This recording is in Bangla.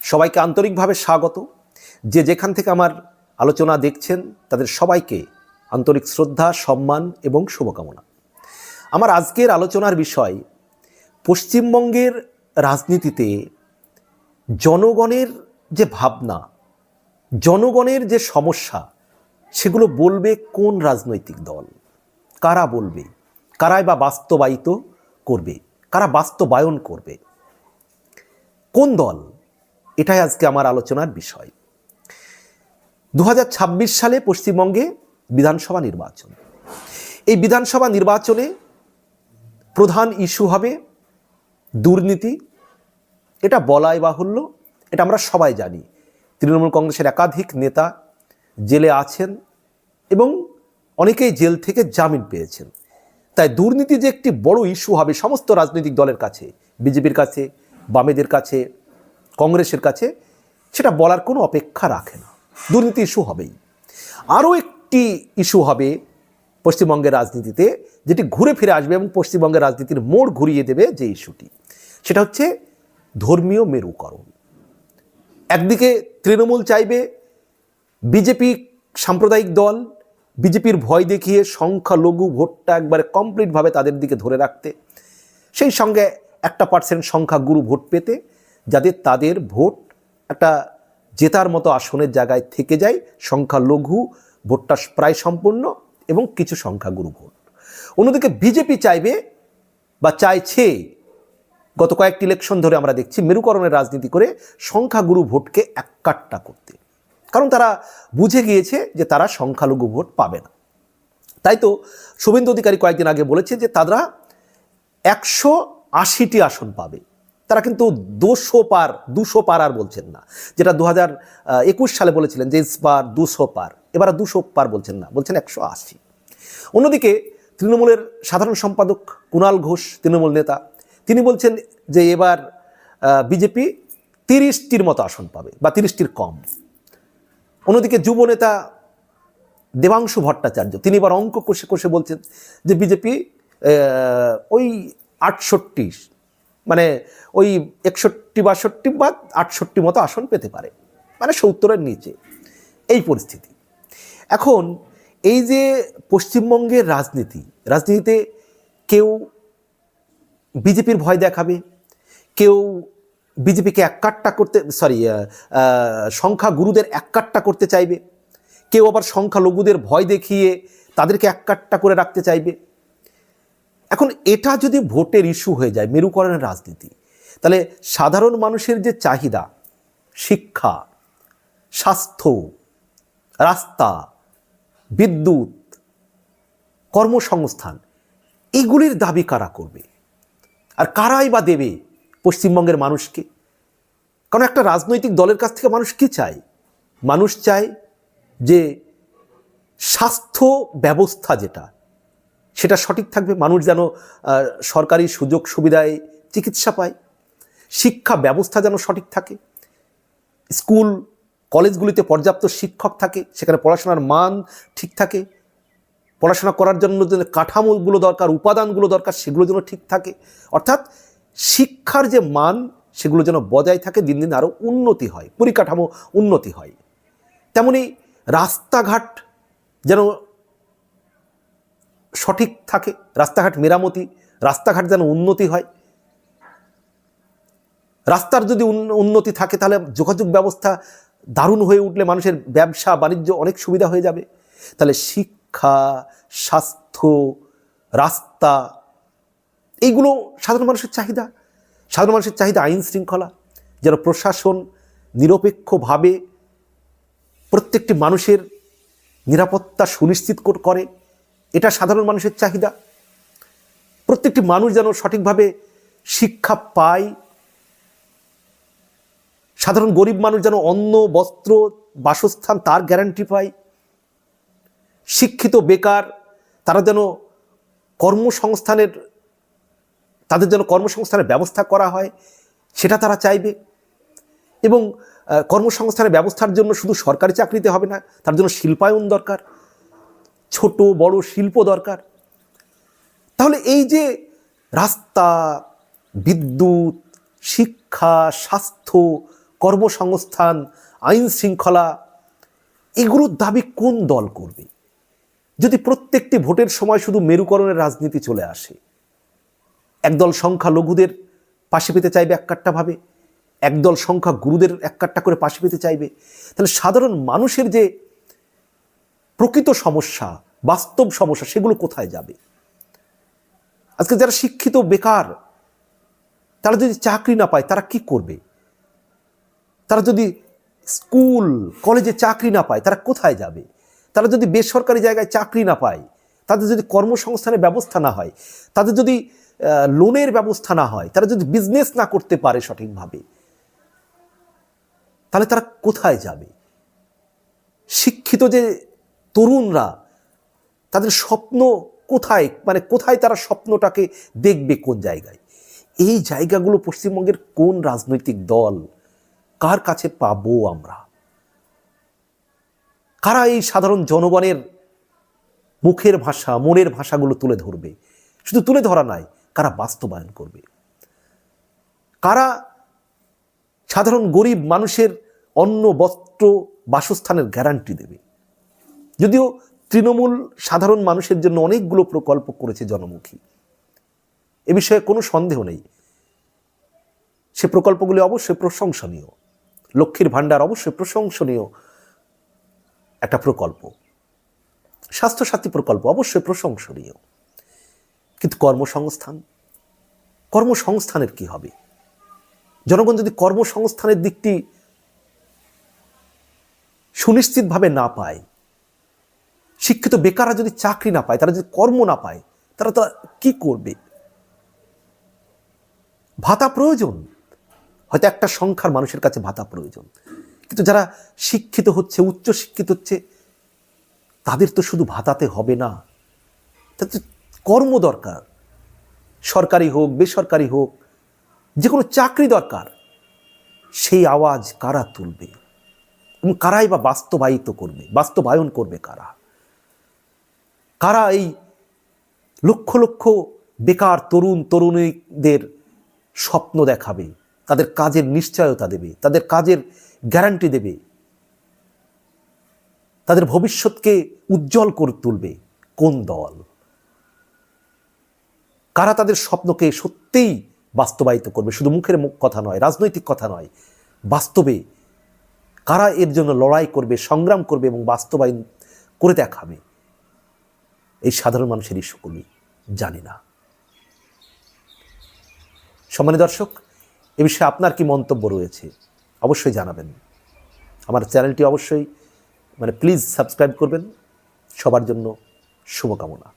সবাইকে আন্তরিকভাবে স্বাগত। যে যেখান থেকে আমার আলোচনা দেখছেন, তাদের সবাইকে আন্তরিক শ্রদ্ধা, সম্মান এবং শুভকামনা। আমার আজকের আলোচনার বিষয়, পশ্চিমবঙ্গের রাজনীতিতে জনগণের যে ভাবনা, জনগণের যে সমস্যা, সেগুলো বলবে কোন রাজনৈতিক দল? কারা বলবে? কারাই বা বাস্তবায়িত করবে? কারা বাস্তবায়ন করবে? কোন দল এটাই আজকে আমার আলোচনার বিষয়। দু হাজার ছাব্বিশ সালে পশ্চিমবঙ্গে বিধানসভা নির্বাচন। এই বিধানসভা নির্বাচনে প্রধান ইস্যু হবে দুর্নীতি। এটা বলাই বাহুল্য, এটা আমরা সবাই জানি। তৃণমূল কংগ্রেসের একাধিক নেতা জেলে আছেন এবং অনেকেই জেল থেকে জামিন পেয়েছেন। তাই দুর্নীতি যে একটি বড় ইস্যু হবে সমস্ত রাজনৈতিক দলের কাছে, বিজেপির কাছে, বামেদের কাছে কংগ্রেসের কাছে সেটা বলার কোনো অপেক্ষা রাখে না। দুর্নীতি ইস্যু হবেই। আরও একটি ইস্যু হবে পশ্চিমবঙ্গের রাজনীতিতে, যেটি ঘুরে ফিরে আসবে এবং পশ্চিমবঙ্গের রাজনীতির মোড় ঘুরিয়ে দেবে যে ইস্যুটি সেটা হচ্ছে ধর্মীয় মেরুকরণ। একদিকে তৃণমূল চাইবে বিজেপি সাম্প্রদায়িক দল, বিজেপির ভয় দেখিয়ে সংখ্যালঘু ভোটটা একবারে কমপ্লিটভাবে তাদের দিকে ধরে রাখতে, সেই সঙ্গে একটা পার্সেন্ট সংখ্যাগুরু ভোট পেতে যাতে তাদের ভোট একটা জেতার মতো আসনের জায়গায় থেকে যায়, সংখ্যালঘু ভোটটা প্রায় সম্পূর্ণ এবং কিছু সংখ্যাগুরু ভোট। অন্যদিকে বিজেপি চাইবে বা চাইছে, গত কয়েকটি ইলেকশন ধরে আমরা দেখছি মেরুকরণের রাজনীতি করে সংখ্যাগুরু ভোটকে এককাট্টা করতে। কারণ তারা বুঝে গিয়েছে যে তারা সংখ্যালঘু ভোট পাবে না। তাই তো শুভেন্দু অধিকারী কয়েকদিন আগে বলেছে যে তারা একশো আশিটি আসন পাবে। তারা কিন্তু দুশো পার দুশো পার আর বলছেন না। যেটা দু হাজার একুশ সালে বলেছিলেন যে পার দুশো পার, এবার দুশো পার বলছেন না, বলছেন একশো আশি। অন্যদিকে তৃণমূলের সাধারণ সম্পাদক কুণাল ঘোষ, তৃণমূল নেতা, তিনি বলছেন যে এবার বিজেপি তিরিশটির মতো আসন পাবে বা তিরিশটির কম। অন্যদিকে যুব নেতা দেবাংশু ভট্টাচার্য, তিনি এবার অঙ্ক কষে কষে বলছেন যে বিজেপি ওই আটষট্টি ওই একষট্টি বাষট্টি বা আটষট্টি মতো আসন পেতে পারে মানে সত্তরের নিচে। এই পরিস্থিতি। এখন এই যে পশ্চিমবঙ্গের রাজনীতি, রাজনীতিতে কেউ বিজেপির ভয় দেখাবে, কেউ বিজেপিকে এককাট্টা করতে সরি সংখ্যা গুরুদের এককাট্টা করতে চাইবে, কেউ আবার সংখ্যালঘুদের ভয় দেখিয়ে তাদেরকে এককাট্টা করে রাখতে চাইবে। এখন এটা যদি ভোটের ইস্যু হয়ে যায়, মেরুকরণের রাজনীতি, তাহলে সাধারণ মানুষের যে চাহিদা, শিক্ষা, স্বাস্থ্য, রাস্তা, বিদ্যুৎ, কর্মসংস্থান, এগুলির দাবি কারা করবে? আর কারাই বা দেবে পশ্চিমবঙ্গের মানুষকে? কারণ একটা রাজনৈতিক দলের কাছ থেকে মানুষ কি চায়? মানুষ চায় যে স্বাস্থ্য ব্যবস্থা যেটা সেটা সঠিক থাকবে। মানুষ যেন সরকারি সুযোগ সুবিধায় চিকিৎসা পায়। শিক্ষা ব্যবস্থা যেন সঠিক থাকে। স্কুল, কলেজগুলিতে পর্যাপ্ত শিক্ষক থাকে। সেখানে পড়াশোনার মান ঠিক থাকে। পড়াশোনা করার জন্য যে কাঠামোগুলো দরকার, উপাদানগুলো দরকার, সেগুলো যেন ঠিক থাকে। অর্থাৎ শিক্ষার যে মান, সেগুলো যেন বজায় থাকে, দিন দিন আরও উন্নতি হয়, পরিকাঠামো উন্নতি হয়। তেমনি রাস্তাঘাট যেন সঠিক থাকে, রাস্তাঘাট মেরামতি, রাস্তাঘাট যেন উন্নতি হয়। রাস্তার যদি উন্নতি থাকে তাহলে যোগাযোগ ব্যবস্থা দারুণ হয়ে উঠলে মানুষের ব্যবসা, বাণিজ্য অনেক সুবিধা হয়ে যাবে। তাহলে শিক্ষা, স্বাস্থ্য, রাস্তা, এইগুলো সাধারণ মানুষের চাহিদা। সাধারণ মানুষের চাহিদা আইন শৃঙ্খলা। যেন প্রশাসন নিরপেক্ষভাবে প্রত্যেকটি মানুষের নিরাপত্তা সুনিশ্চিত করে। এটা সাধারণ মানুষের চাহিদা। প্রত্যেকটি মানুষ যেন সঠিকভাবে শিক্ষা পায়। সাধারণ গরিব মানুষ যেন অন্ন, বস্ত্র, বাসস্থান তার গ্যারান্টি পায়। শিক্ষিত, বেকার, তারা যেন কর্মসংস্থানের, তাদের যেন কর্মসংস্থানের ব্যবস্থা করা হয়, সেটা তারা চাইবে। এবং কর্মসংস্থানের ব্যবস্থার জন্য শুধু সরকারি চাকরিতে হবে না, তার জন্য শিল্পায়ন দরকার। ছোট, বড় শিল্প দরকার। তাহলে এই যে রাস্তা, বিদ্যুৎ, শিক্ষা, স্বাস্থ্য, কর্মসংস্থান, আইন শৃঙ্খলা, এগুলোর দাবি কোন দল করবে? যদি প্রত্যেকটি ভোটের সময় শুধু মেরুকরণের রাজনীতি চলে আসে, একদল সংখ্যা লঘুদের পাশে পেতে চাইবে এক কাট্টা একদল সংখ্যা গুরুদের এক কাট্টা করে পাশে পেতে চাইবে, তাহলে সাধারণ মানুষের যে প্রকৃত সমস্যা, বাস্তব সমস্যা, সেগুলো কোথায় যাবে? আজকে যারা শিক্ষিত, বেকার, তারা যদি চাকরি না পায়, তারা কি করবে? তারা যদি স্কুল, কলেজে চাকরি না পায়, তারা কোথায় যাবে? তারা যদি বেসরকারি জায়গায় চাকরি না পায়, তাদের যদি কর্মসংস্থানের ব্যবস্থা না হয়, তাদের যদি লোনের ব্যবস্থা না হয়, তারা যদি বিজনেস না করতে পারে সঠিকভাবে, তাহলে তারা কোথায় যাবে? শিক্ষিত যে তরুণরা তাদের স্বপ্ন কোথায়? মানে কোথায় তারা স্বপ্নটাকে দেখবে কোন জায়গায়? এই জায়গাগুলো পশ্চিমবঙ্গের কোন রাজনৈতিক দল কার কাছে পাবো আমরা? কারা এই সাধারণ জনগণের মুখের ভাষা, মনের ভাষাগুলো তুলে ধরবে? শুধু তুলে ধরা নয়, কারা বাস্তবায়ন করবে? কারা সাধারণ গরিব মানুষের অন্ন, বস্ত্র, বাসস্থানের গ্যারান্টি দেবে? যদিও তৃণমূল সাধারণ মানুষের জন্য অনেকগুলো প্রকল্প করেছে জনমুখী। এ বিষয়ে কোনো সন্দেহ নেই। সে প্রকল্পগুলি অবশ্যই প্রশংসনীয়। লক্ষ্মীর ভাণ্ডার অবশ্যই প্রশংসনীয় একটা প্রকল্প। স্বাস্থ্যসাথী প্রকল্প অবশ্যই প্রশংসনীয়। কিন্তু কর্মসংস্থান? কর্মসংস্থানের কি হবে? জনগণ যদি কর্মসংস্থানের দিকটি সুনিশ্চিতভাবে না পায় শিক্ষিত বেকাররা যদি চাকরি না পায়, তারা যদি কর্ম না পায়, তারা তারা কি করবে? ভাতা প্রয়োজন। হয়তো একটা সংখ্যার মানুষের কাছে ভাতা প্রয়োজন। কিন্তু যারা শিক্ষিত হচ্ছে, উচ্চ শিক্ষিত হচ্ছে, তাদের তো শুধু ভাতাতে হবে না। তাদের কর্ম দরকার। সরকারি হোক, বেসরকারি হোক যে কোনো চাকরি দরকার, সেই আওয়াজ কারা তুলবে? এবং কারাই বা বাস্তবায়িত করবে? বাস্তবায়ন করবে কারা? কারা এই লক্ষ লক্ষ বেকার তরুণ তরুণীদের স্বপ্ন দেখাবে? তাদের কাজের নিশ্চয়তা দেবে, তাদের কাজের গ্যারান্টি দেবে, তাদের ভবিষ্যৎকে উজ্জ্বল করে তুলবে কোন দল? কারা তাদের স্বপ্নকে সত্যিই বাস্তবায়িত করবে? শুধু মুখের মুখ কথা নয়, রাজনৈতিক কথা নয়, বাস্তবে কারা এর জন্য লড়াই করবে, সংগ্রাম করবে এবং বাস্তবায়ন করে দেখাবে? এই সাধারণ মানুষের ইস্যুগুলি জানি না। সম্মানিত দর্শক, এ বিষয়ে আপনার কি মন্তব্য রয়েছে অবশ্যই জানাবেন। আমার চ্যানেলটি অবশ্যই মানে প্লিজ সাবস্ক্রাইব করবেন। সবার জন্য শুভকামনা।